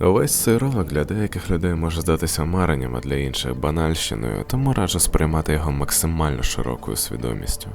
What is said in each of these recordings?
Увесь цей ролик для деяких людей може здатися маренням, а для інших банальщиною, тому раджу сприймати його максимально широкою свідомістю.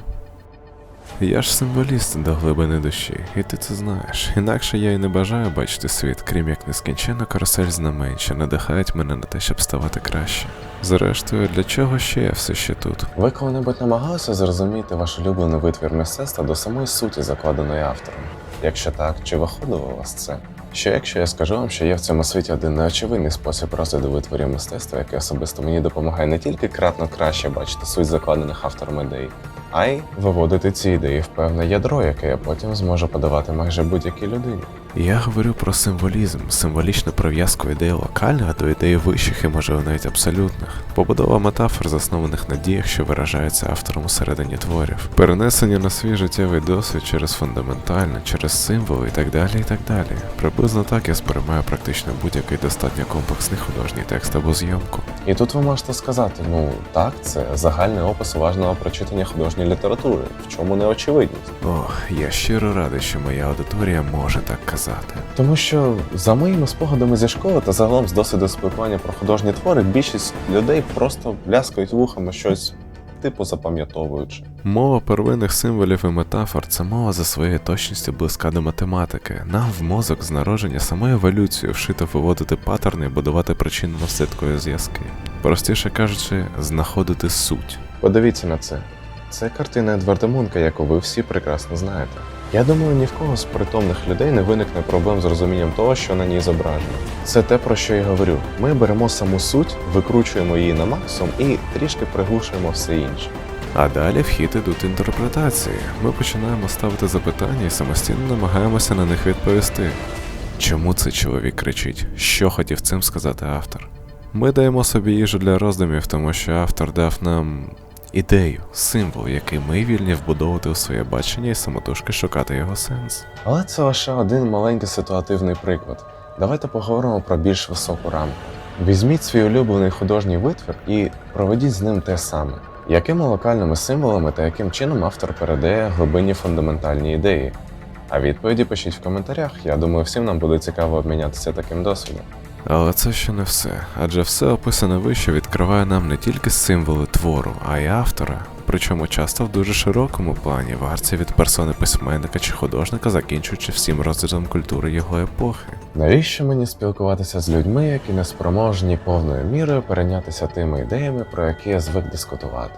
Я ж символіст до глибини душі, і ти це знаєш. Інакше я й не бажаю бачити світ, крім як нескінченну карусель знамень, що надихають мене на те, щоб ставати краще. Зрештою, для чого ще я все ще тут? Ви коли-небудь намагалися зрозуміти ваш улюблений витвір мистецтва до самої суті, закладеної автором? Якщо так, чи виходило у вас це? Що якщо я скажу вам, що є в цьому світі один неочевидний спосіб розгляду витворів мистецтва, який особисто мені допомагає не тільки кратно краще бачити суть закладених автором ідей, а й виводити ці ідеї в певне ядро, яке я потім зможу подавати майже будь-якій людині. Я говорю про символізм, символічну прив'язку ідеї локальних до ідеї вищих і можливо навіть абсолютних, побудова метафор, заснованих на діях, що виражаються автором усередині творів, перенесення на свій життєвий досвід через фундаментальне, через символи і так далі. і так далі. Приблизно так я сприймаю практично будь-який достатньо комплексний художній текст або зйомку. І тут ви можете сказати: ну так, це загальний опис уважного прочитання художньої літератури, в чому неочевидність. Ох, я щиро радий, що моя аудиторія може так казати. Тому що за моїми спогадами зі школи та загалом з досвіду спілкування про художні твори, більшість людей просто ляскають вухами щось типу запам'ятовуючи. Мова первинних символів і метафор це мова за своєю точністю близька до математики. Нам в мозок з народження самою еволюцією вшито виводити паттерни і будувати причинно-наслідкові зв'язки. Простіше кажучи, знаходити суть. Подивіться на це. Це картина Едварда Мунка, яку ви всі прекрасно знаєте. Я думаю, ні в кого з притомних людей не виникне проблем з розумінням того, що на ній зображено. Це те, про що я говорю. Ми беремо саму суть, викручуємо її на максимум і трішки приглушуємо все інше. А далі в хід ідуть інтерпретації. Ми починаємо ставити запитання і самостійно намагаємося на них відповісти. Чому цей чоловік кричить? Що хотів цим сказати автор? Ми даємо собі їжу для роздумів, тому що автор дав нам ідею, символ, який ми вільні вбудовувати у своє бачення і самотужки шукати його сенс. Але це лише один маленький ситуативний приклад. Давайте поговоримо про більш високу рамку. Візьміть свій улюблений художній витвір і проведіть з ним те саме. Якими локальними символами та яким чином автор передає глибинні фундаментальні ідеї? А відповіді пишіть в коментарях. Я думаю, всім нам буде цікаво обмінятися таким досвідом. Але це ще не все, адже все описане вище відкриває нам не тільки символи твору, а й автора, причому часто в дуже широкому плані варці від персони письменника чи художника, закінчуючи всім розглядом культури його епохи. Навіщо мені спілкуватися з людьми, які не спроможні повною мірою перейнятися тими ідеями, про які я звик дискутувати?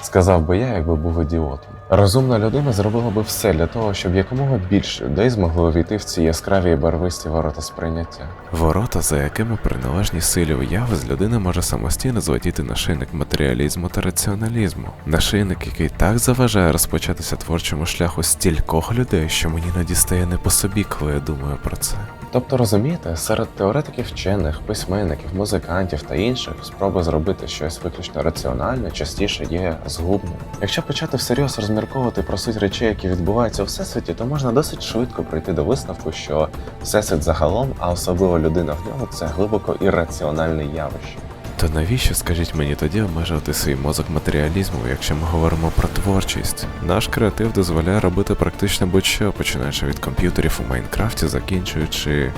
Сказав би я, якби був ідіотом. Розумна людина зробила би все для того, щоб якомога більше людей змогло увійти в ці яскраві і барвисті ворота сприйняття. Ворота, за якими при належній силі уяви з людини може самостійно злетіти нашийник матеріалізму та раціоналізму. Нашийник, який так заважає розпочатися творчому шляху стількох людей, що мені іноді стає не по собі, коли я думаю про це. Тобто, розумієте, серед теоретиків вчених, письменників, музикантів та інших спроба зробити щось виключно раціональне частіше є згубним. Якщо почати всерйоз розмірковувати про суть речей, які відбуваються у всесвіті, то можна досить швидко прийти до висновку, що всесвіт загалом, а особливо людина в ньому, це глибоко ірраціональне явище. То навіщо, скажіть мені тоді обмежувати свій мозок матеріалізму, якщо ми говоримо про творчість? Наш креатив дозволяє робити практично будь-що, починаючи від комп'ютерів у Майнкрафті, закінчуючи.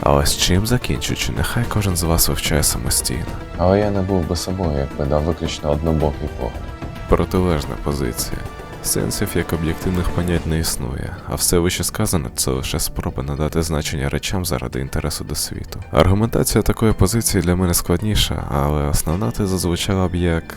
Але з чим закінчуючи, нехай кожен з вас вивчає самостійно. Але я не був би собою, якби дав виключно однобокий погляд. Протилежна позиція. Сенсів як об'єктивних понять не існує, а все вище сказане це лише спроба надати значення речам заради інтересу до світу. Аргументація такої позиції для мене складніша, але основна теза звучала б як.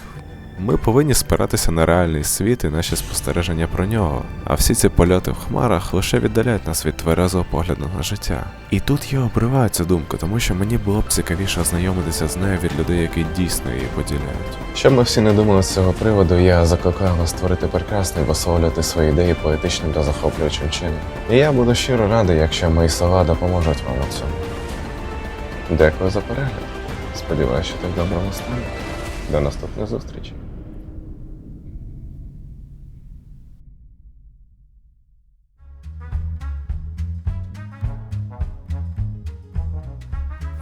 Ми повинні спиратися на реальний світ і наші спостереження про нього, а всі ці польоти в хмарах лише віддаляють нас від тверезого погляду на життя. І тут я обриваю цю думку, тому що мені було б цікавіше ознайомитися з нею від людей, які дійсно її поділяють. Щоб ми всі не думали з цього приводу, я закликаю вас створити прекрасний, висловлювати свої ідеї поетичним та захоплюючим чином. І я буду щиро радий, якщо мої слова допоможуть вам у цьому. Дякую за перегляд. Сподіваюся, що так добре не стане. До наступних зустрічей.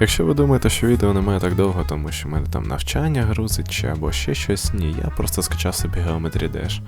Якщо ви думаєте, що відео немає так довго, тому що в мене там навчання грузить чи або ще щось, ні, я просто скачав собі Geometry Dash.